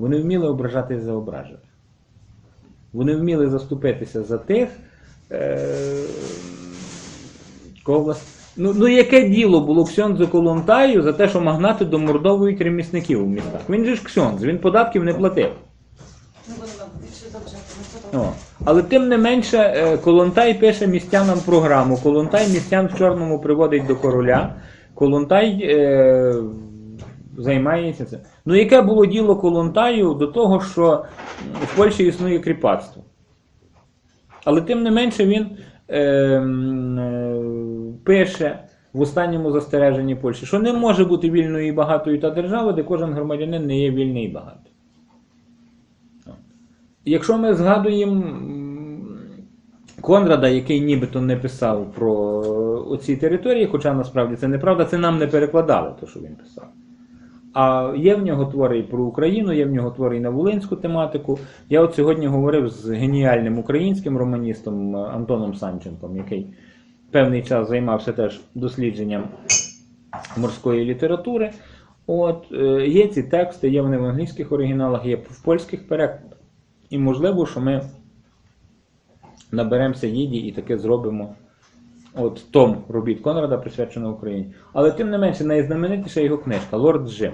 Вони вміли ображати за ображених. Вони вміли заступитися за тих, е, кого влас- Ну, ну яке діло було Ксьондзу Колонтаю за те, що магнати домордовують ремісників у містах? Він же ж Ксьондз, він податків не платив. О. Але тим не менше, е, Колонтай пише містянам програму. Колонтай містян в чорному приводить до короля. Колонтай е, займається цим. Ну, яке було діло Колонтаю до того, що в Польщі існує кріпацтво? Але тим не менше він е, е, пише в останньому застереженні Польщі, що не може бути вільною і багатою та держава, де кожен громадянин не є вільний і багатий. Якщо ми згадуємо Конрада, який нібито не писав про оці території, хоча насправді це неправда, це нам не перекладали, то, що він писав. А є в нього твори і про Україну, є в нього твори і на волинську тематику. Я от сьогодні говорив з геніальним українським романістом е, Антоном Санченком, який певний час займався теж дослідженням морської літератури. От, е, є ці тексти, є вони в англійських оригіналах, є в польських перекладах. І можливо, що ми наберемося їді і таке зробимо. От том робіт Конрада присвячено Україні. Але тим не менше, найзнаменитіша його книжка Лорд Джим.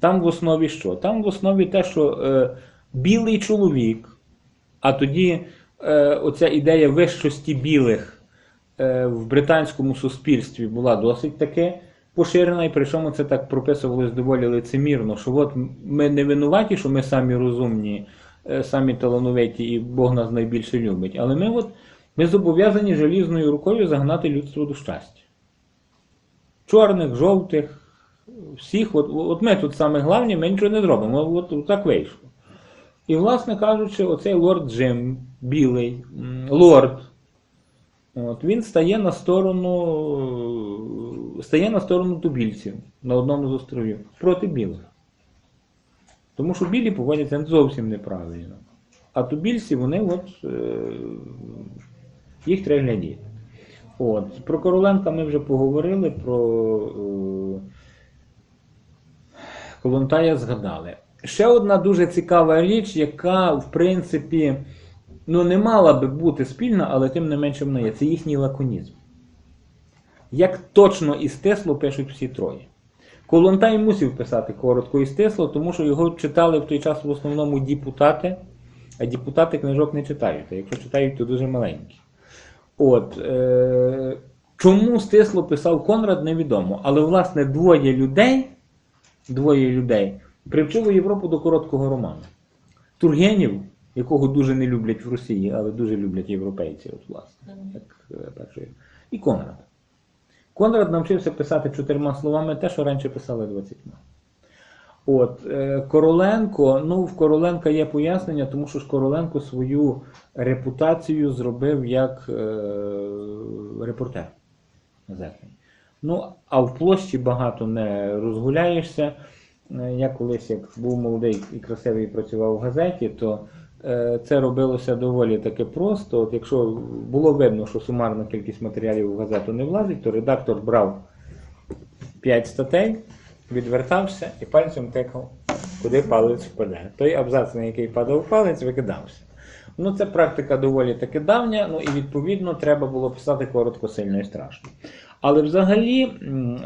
Там в основі що? Там в основі те, що е, білий чоловік, а тоді е, оця ідея вищості білих е, в британському суспільстві була досить таки поширена, і причому це так прописувалось доволі лицемірно, що от ми не винуваті, що ми самі розумні, е, самі талановиті, і Бог нас найбільше любить. Але ми от ми зобов'язані желізною рукою загнати людство до щастя. Чорних, жовтих, всіх, от, от ми тут саме головні, ми нічого не зробимо. От, от так вийшло. І, власне кажучи, оцей лорд Джим, білий, лорд, от, він стає на сторону стає на сторону тубільців на одному з островів проти білих. Тому що білі поводяться зовсім неправильно. А тубільці, вони от, е, їх треба глядіти. От. Про Короленка ми вже поговорили, про е, Колонтая згадали. Ще одна дуже цікава річ, яка, в принципі, ну, не мала би бути спільна, але тим не менше вона є. Це їхній лаконізм. Як точно і стисло пишуть всі троє. Колонтай мусив писати коротко і стисло, тому що його читали в той час в основному депутати, а депутати книжок не читають, а якщо читають, то дуже маленькі. От, е- чому стисло писав Конрад, невідомо. Але, власне, двоє людей, двоє людей привчили Європу до короткого роману. Тургенів, якого дуже не люблять в Росії, але дуже люблять європейці, от, власне, як е, перший. І Конрад. Конрад навчився писати чотирма словами те, що раніше писали двадцятьма. От, е, Короленко, ну в Короленка є пояснення, тому що Короленко свою репутацію зробив як е, репортер газетний. Ну, а в площі багато не розгуляєшся. Е, Я колись, як був молодий і красивий і працював в газеті, то е, це робилося доволі таки просто. От якщо було видно, що сумарна кількість матеріалів в газету не влазить, то редактор брав 5 статей, відвертався і пальцем тикав, куди палець впаде. Той абзац, на який падав палець, викидався. Ну, це практика доволі таки давня, ну і відповідно треба було писати коротко, сильно і страшно. Але взагалі,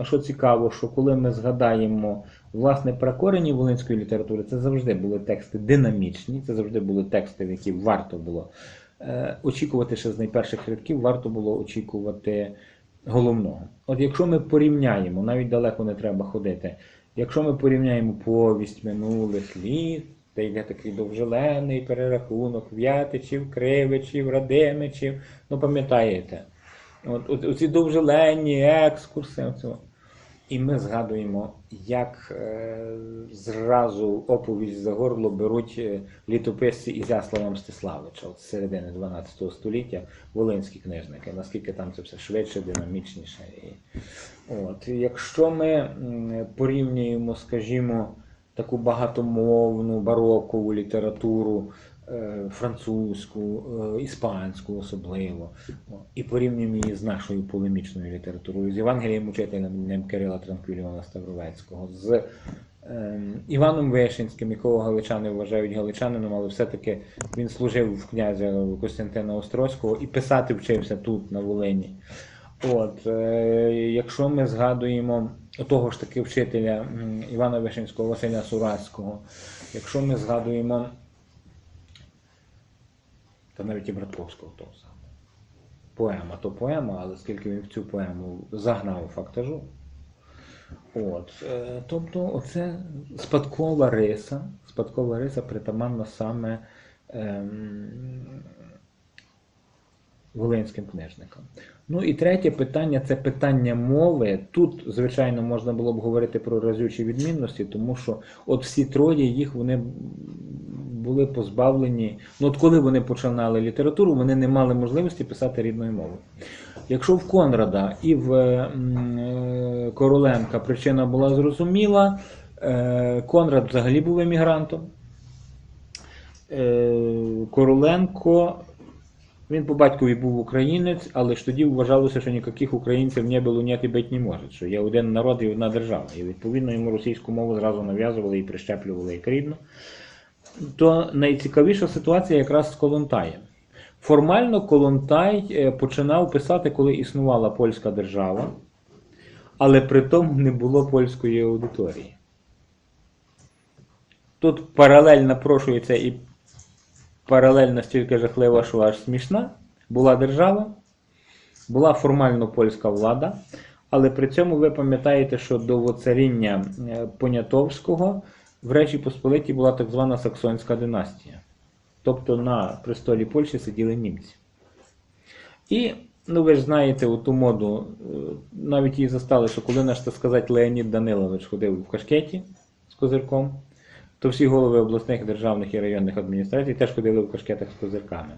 що цікаво, що коли ми згадаємо власне про корені волинської літератури, це завжди були тексти динамічні, це завжди були тексти, які варто було е, очікувати ще з найперших рядків, варто було очікувати головного. От якщо ми порівняємо, навіть далеко не треба ходити, якщо ми порівняємо повість минулих літ, де йде такий довжелений перерахунок в'ятичів, кривичів, радимичів, ну пам'ятаєте, от, от, оці довжелені екскурси. Оцього. І ми згадуємо, як е, зразу оповідь за горло беруть е, літописці Ізяслава Мстиславича з середини 12 століття, волинські книжники, наскільки там це все швидше, динамічніше. От, якщо ми порівнюємо, скажімо, таку багатомовну барокову літературу, французьку, е, іспанську особливо, і порівнюємо її з нашою полемічною літературою, з Євангелієм учителем Кирила Транквіліона Ставровецького, з ем, Іваном Вишинським, якого галичани вважають галичанином, але все-таки він служив в князя Костянтина Острозького і писати вчився тут, на Волині. От, е, якщо ми згадуємо того ж таки вчителя Івана Вишинського, Василя Сураського, якщо ми згадуємо та навіть і Братковського того самого. Поема то поема, але скільки він в цю поему загнав фактажу. От, е, тобто, оце спадкова риса, спадкова риса притаманна саме ем, волинським книжникам. Ну і третє питання це питання мови. Тут, звичайно, можна було б говорити про разючі відмінності, тому що от всі троє їх вони були позбавлені. Ну, от коли вони починали літературу, вони не мали можливості писати рідною мовою. Якщо в Конрада і в е, Короленка причина була зрозуміла, е, Конрад взагалі був емігрантом. Е, Короленко, він по батькові був українець, але ж тоді вважалося, що ніяких українців не було, ні і бить не може, що є один народ і одна держава. І відповідно йому російську мову зразу нав'язували і прищеплювали як рідну. То найцікавіша ситуація якраз з Колонтаєм. Формально Колонтай е, починав писати, коли існувала польська держава, але при тому не було польської аудиторії. Тут паралель напрошується і паралель настільки жахлива, що аж смішна. Була держава, була формально польська влада, але при цьому ви пам'ятаєте, що до воцаріння е, Понятовського в Речі Посполитій була так звана Саксонська династія. Тобто на престолі Польщі сиділи німці. І, ну ви ж знаєте, у ту моду, е, навіть її застали, що коли наш, так сказати, Леонід Данилович ходив в кашкеті з козирком, то всі голови обласних державних і районних адміністрацій теж ходили в кашкетах з козирками.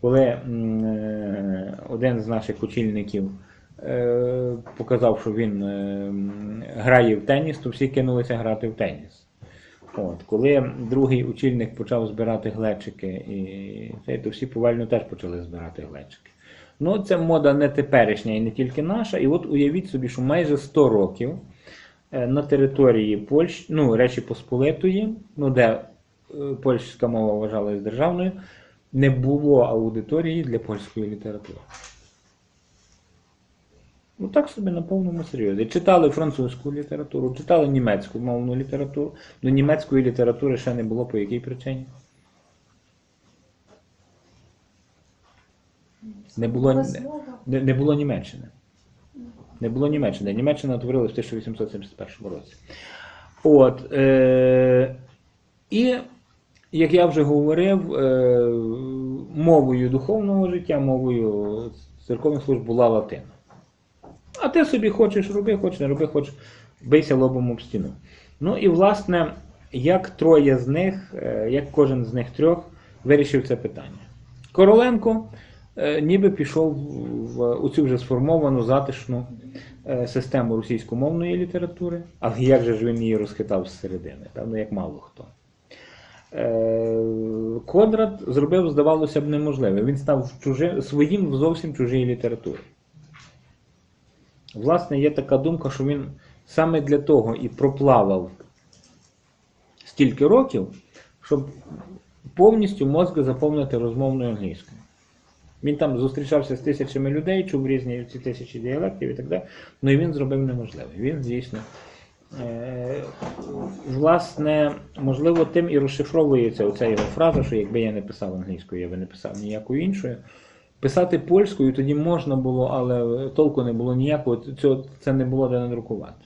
Коли е, один з наших очільників е, показав, що він грає в теніс, то всі кинулися грати в теніс. От, коли другий очільник почав збирати глечики, і то всі повально теж почали збирати глечики. Ну, це мода не теперішня і не тільки наша. І от уявіть собі, що майже 100 років е, на території Польщі, ну, Речі Посполитої, ну, де е, польська мова вважалась державною, не було аудиторії для польської літератури. Ну так собі на повному серйозі. Читали французьку літературу, читали німецьку мовну літературу. Ну німецької літератури ще не було по якій причині? Не було, не, не, було Німеччини. Не було Німеччини. Німеччина утворилась в 1871 році. От, е, і, як я вже говорив, е, мовою духовного життя, мовою церковних служб була латина. А ти собі хочеш роби, хочеш не роби, хочеш бийся лобом об стіну. Ну і власне, як троє з них, е, як кожен з них трьох вирішив це питання. Короленко е, ніби пішов в у цю вже сформовану затишну е, систему російськомовної літератури, але як же ж він її розхитав зсередини, певно, як мало хто. Конрад зробив, здавалося б, неможливе. Він став чужим, своїм в зовсім чужій літературі. Власне, є така думка, що він саме для того і проплавав стільки років, щоб повністю мозки заповнити розмовною англійською. Він там зустрічався з тисячами людей, чув різні ці тисячі діалектів і так далі. Ну і він зробив неможливе. Він дійсно, е, власне, можливо, тим і розшифровується оця його фраза, що якби я не писав англійською, я би не писав ніякою іншою. Писати польською тоді можна було, але толку не було ніякого, це не було де надрукувати.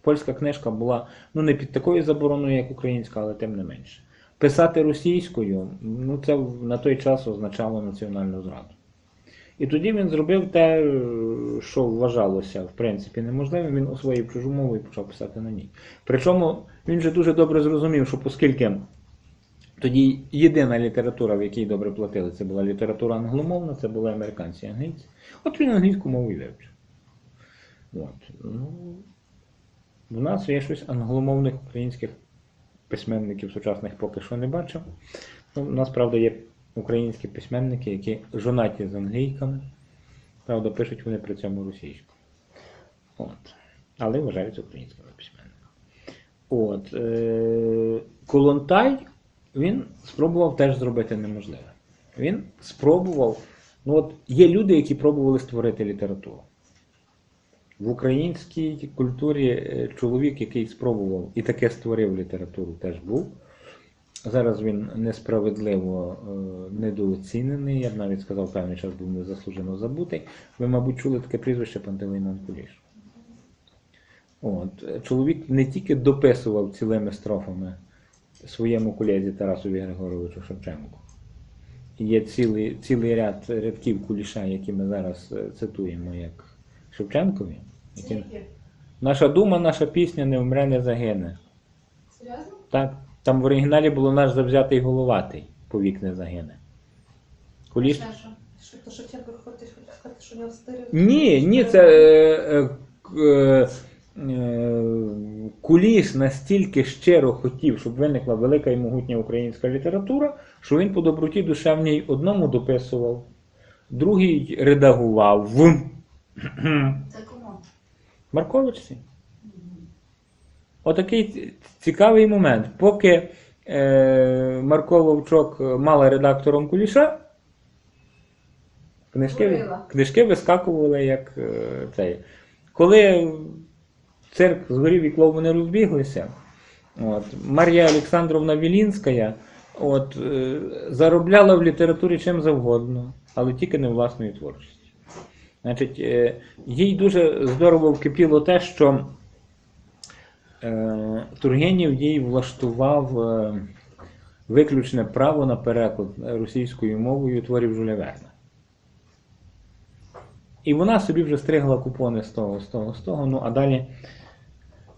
Польська книжка була ну, не під такою забороною, як українська, але тим не менше. Писати російською, ну це на той час означало національну зраду. І тоді він зробив те, що вважалося в принципі неможливим. Він освоїв чужу мову і почав писати на ній. Причому він же дуже добре зрозумів, що оскільки тоді єдина література, в якій добре платили, це була література англомовна, це були американці і англійці. От він англійську мову і вивчив. От. Ну, в нас є щось англомовних українських письменників сучасних поки що не бачив. Ну, у нас, правда, є українські письменники, які жонаті з англійками. Правда, пишуть вони при цьому російською. От. Але вважаються українськими письменниками. От, е, Колонтай він спробував теж зробити неможливе. Він спробував. Ну от є люди, які пробували створити літературу. В українській культурі е, чоловік, який спробував і таке створив літературу, теж був. Зараз він несправедливо е, недооцінений, я б навіть сказав, певний час був незаслужено забутий. Ви, мабуть, чули таке прізвище Пантелеймон Куліш. От. Чоловік не тільки дописував цілими строфами своєму колезі Тарасові Григоровичу Шевченку. Є цілий, цілий ряд рядків куліша, які ми зараз е, цитуємо як Шевченкові. Які... Наша дума, наша пісня не вмре, не загине. Серйозно? Так, там в оригіналі було наш завзятий головатий, повік не загине. Куліш. Знаєш, що? Що то Шевченко хочеш сказати, що в нього стереотип? Ні, ні, це е, е, е, Куліш настільки щиро хотів, щоб виникла велика і могутня українська література, що він по доброті душевній одному дописував, другий редагував. Це кому? Марковичці. Отакий цікавий момент. Поки е, Марко Вовчок мала редактором Куліша, книжки, книжки вискакували як е, цей. Коли цирк згорів і клоуни розбіглися, от, Марія Олександровна Вілінська от, е, заробляла в літературі чим завгодно, але тільки не власною творчістю. Значить, е, їй дуже здорово вкипіло те, що е, Тургенєв їй влаштував е, виключне право на переклад російською мовою творів Жюля Верна. І вона собі вже стригла купони з того, з того, з того. Ну а далі,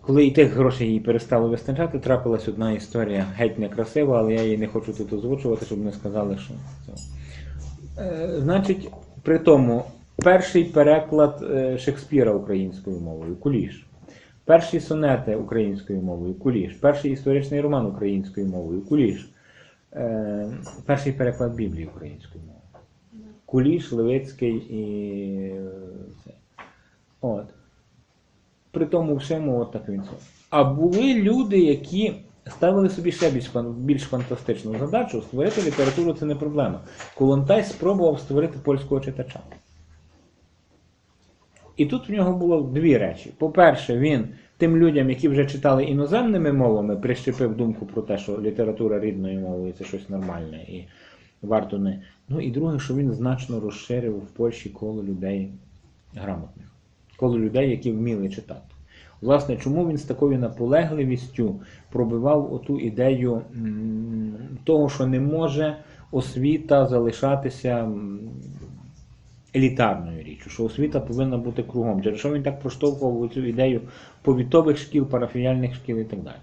коли і тих грошей їй перестало вистачати, трапилась одна історія геть некрасива, але я її не хочу тут озвучувати, щоб не сказали, що це. Е, значить, при тому, перший переклад е, Шекспіра українською мовою Куліш. Перші сонети українською мовою Куліш. Перший історичний роман українською мовою Куліш. Е, перший переклад Біблії українською мовою. Куліш, Левицький і. От. При тому всьому от так він. А були люди, які ставили собі ще більш, більш фантастичну задачу створити літературу це не проблема. Колонтай спробував створити польського читача. І тут в нього було дві речі. По-перше, він тим людям, які вже читали іноземними мовами, прищепив думку про те, що література рідною мовою це щось нормальне і варто не. Ну і друге, що він значно розширив в Польщі коло людей грамотних, коло людей, які вміли читати. Власне, чому він з такою наполегливістю пробивав оту ідею того, що не може освіта залишатися елітарною річчю, що освіта повинна бути кругом. Через що він так проштовхував цю ідею повітових шкіл, парафіяльних шкіл і так далі.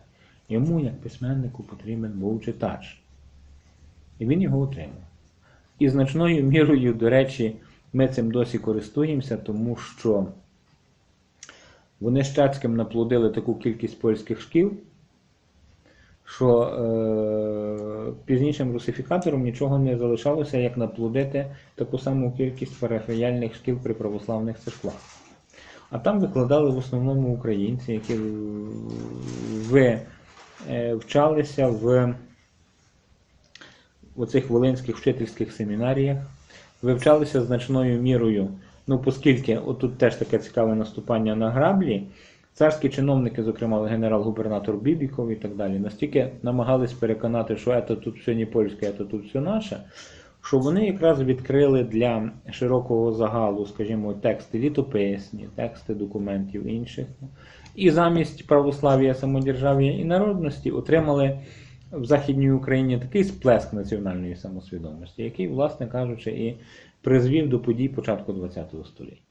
Йому, як письменнику, потрібен був читач. І він його отримав. І значною мірою, до речі, ми цим досі користуємося, тому що вони з наплодили таку кількість польських шкіл, що е, пізнішим русифікатором нічого не залишалося, як наплодити таку саму кількість парафіяльних шкіл при православних церквах. А там викладали в основному українці, які ви, е, вчалися в оцих волинських вчительських семінаріях, вивчалися значною мірою. Ну, оскільки отут теж таке цікаве наступання на граблі, царські чиновники, зокрема генерал-губернатор Бібіков і так далі, настільки намагались переконати, що це тут все не польське, це тут все наше, що вони якраз відкрили для широкого загалу, скажімо, тексти літописні, тексти документів інших. І замість православ'я, самодержав'я і народності отримали в Західній Україні такий сплеск національної самосвідомості, який, власне кажучи, і призвів до подій початку ХХ століття.